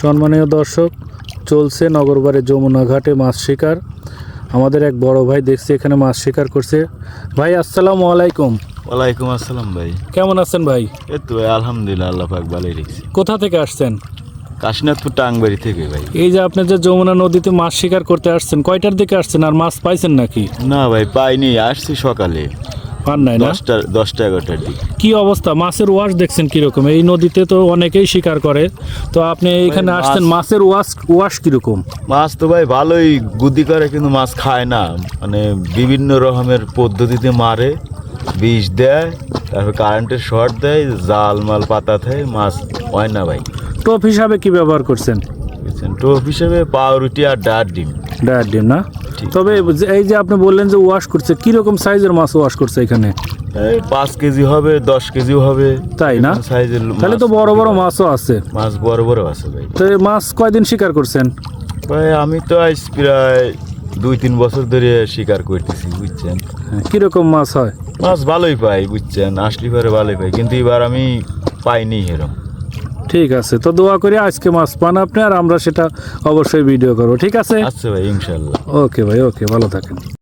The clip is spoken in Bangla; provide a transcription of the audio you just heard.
সম্মানীয় দর্শক চলছে নগরবারে যমুনা ঘাটে মাছ শিকার। আমাদের এক বড় ভাই দেখছি এখানে মাছ শিকার করছে। ভাই আসসালামু আলাইকুম। ওয়ালাইকুম আসসালাম ভাই। কেমন আছেন ভাই? এই তো আলহামদুলিল্লাহ আল্লাহ পাক ভালোই রেখেছি। কোথা থেকে আসছেন? কাশীনাথপুর টাংবাড়ি থেকে ভাই। এই যে আপনি যে যমুনা নদীতে মাছ শিকার করতে আসছেন কয়টার দিকে আসছেন? আর মাছ পাইছেন নাকি? না ভাই পাইনি আসছি সকালে। পান নাই না? দশটা দশটা এগারোটার দিকে। কি অবস্থা? মাছের ওয়াশ দেখছেন কীরকম? এই নদীতে তো অনেকেই শিকার করে। তো আপনি এখানে আসছেন মাছের ওয়াশ ওয়াশ কীরকম? মাছ তো ভাই ভালোই গুদি করে কিন্তু মাছ খায় না। মানে বিভিন্ন রকমের পদ্ধতিতে মারে বিষ দেয় তারপর কারেন্টের শর্ট দেয় জাল মাল পাতা দেয় মাছ হয় না ভাই। টোপ হিসাবে কি ব্যবহার করছেন? টোপ হিসাবে পাউরুটি আর ডার ডিম। ডায়ার ডিম না। তবে এই যে আপনি বললেন যে ওয়াশ করছে কীরকম সাইজের মাছ ওয়াশ করছে এখানে? এই পাঁচ কেজি হবে দশ কেজিও হবে। তাই না? সাইজের তাহলে তো বড় বড় মাছও আছে। মাছ বড় বড় আছে ভাই। তো মাছ কয়দিন শিকার করছেন? ভাই আমি তো আজ প্রায় দুই তিন বছর ধরে শিকার করতেছি বুঝছেন? হ্যাঁ, কীরকম মাছ হয়? মাছ ভালোই পাই বুঝছেন? আসলি পরে ভালোই পাই কিন্তু এবার আমি পাইনি এরম ঠিক আছে তো দোয়া করি আজকে মাছ পান আপনি আর আমরা সেটা অবশ্যই ভিডিও করব ঠিক আছে? আচ্ছা ভাই ইনশাল্লাহ। ওকে ভাই ওকে ভালো থাকেন।